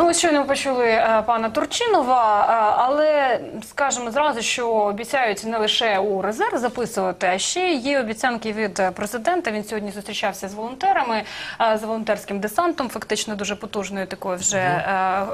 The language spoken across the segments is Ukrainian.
Ну, ось щойно почули е, пана Турчинова, е, але скажемо зразу, що обіцяють не лише у резерв записувати, а ще є обіцянки від президента. Він сьогодні зустрічався з волонтерами, е, з волонтерським десантом, фактично дуже потужною такою вже. е,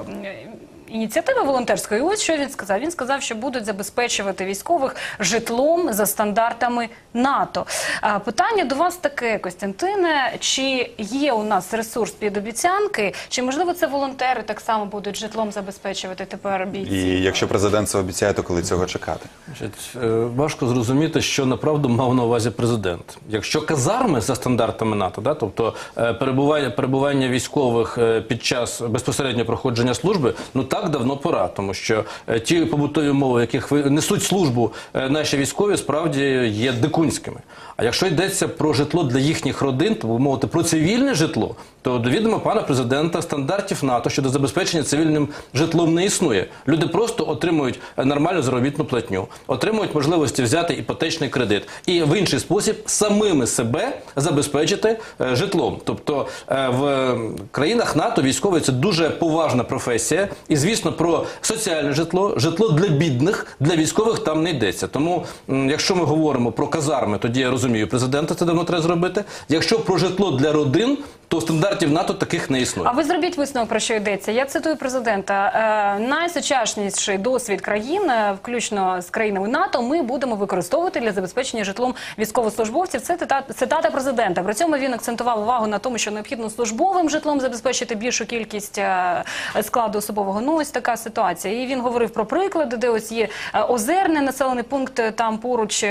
Ініціативи волонтерської, ось що він сказав. Він сказав, що будуть забезпечувати військових житлом за стандартами НАТО. А, Питання до вас таке, Костянтине: чи є у нас ресурс під обіцянки, чи можливо це волонтери так само будуть житлом забезпечувати тепер бійці? І якщо президент це обіцяє, то коли цього чекати? Значить, е, важко зрозуміти, що направду мав на увазі президент. Якщо казарми за стандартами НАТО, да, тобто е, перебування, перебування військових е, під час безпосередньо проходження служби, ну так давно пора, тому що е, ті побутові умови, яких несуть службу е, наші військові, справді є дикунськими. А якщо йдеться про житло для їхніх родин, то мовити про цивільне житло, то до відома пана президента стандартів НАТО щодо забезпечення цивільним житлом не існує. Люди просто отримують е, нормальну заробітну платню, отримують можливості взяти іпотечний кредит і в інший спосіб самими себе забезпечити житлом. Тобто в країнах НАТО військовий це дуже поважна професія, і звісно, про соціальне житло, житло для бідних, для військових там не йдеться. Тому, якщо ми говоримо про казарми, тоді я розумію, президента це давно треба зробити. Якщо про житло для родин, то стандартів НАТО таких не існує. А ви зробіть висновок про що йдеться. Я цитую президента: е, найсучасніший досвід країн, е, включно з країнами НАТО, ми будемо використовувати для забезпечення житлом військовослужбовців. Це цитата, президента. При цьому він акцентував увагу на тому, що необхідно службовим житлом забезпечити більшу кількість е, складу особового. Ну ось така ситуація. І він говорив про приклади, де ось є озерне населений пункт там поруч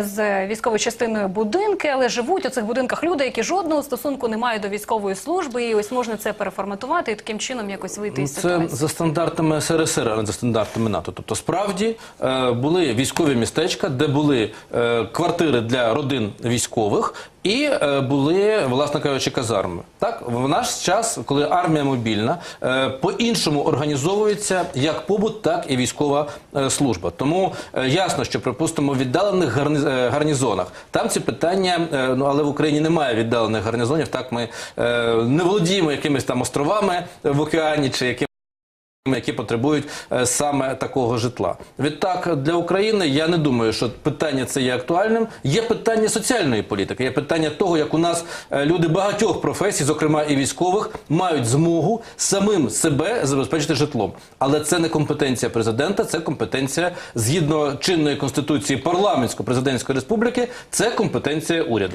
з військовою частиною будинки, але живуть у цих будинках люди, які жодного стосунку не мають до військової служби, і ось можна це переформатувати і таким чином якось вийти із ситуації? це за стандартами СРСР, а не за стандартами НАТО. Тобто, справді е, були військові містечка, де були е, квартири для родин військових. І е, були, власне кажучи, казарми. Так, в наш час, коли армія мобільна, е, по-іншому організовується як побут, так і військова е, служба. Тому ясно, що припустимо в віддалених гарні- гарнізонах там ці питання, ну але в Україні немає віддалених гарнізонів. Так ми не володіємо якимись там островами в океані чи якимись які потребують е, саме такого житла. Відтак для України я не думаю, що питання це є актуальним. Є питання соціальної політики, є питання того, як у нас е, люди багатьох професій, зокрема і військових, мають змогу самим себе забезпечити житлом. Але це не компетенція президента, це компетенція згідно чинної конституції парламентсько-президентської республіки, це компетенція уряду.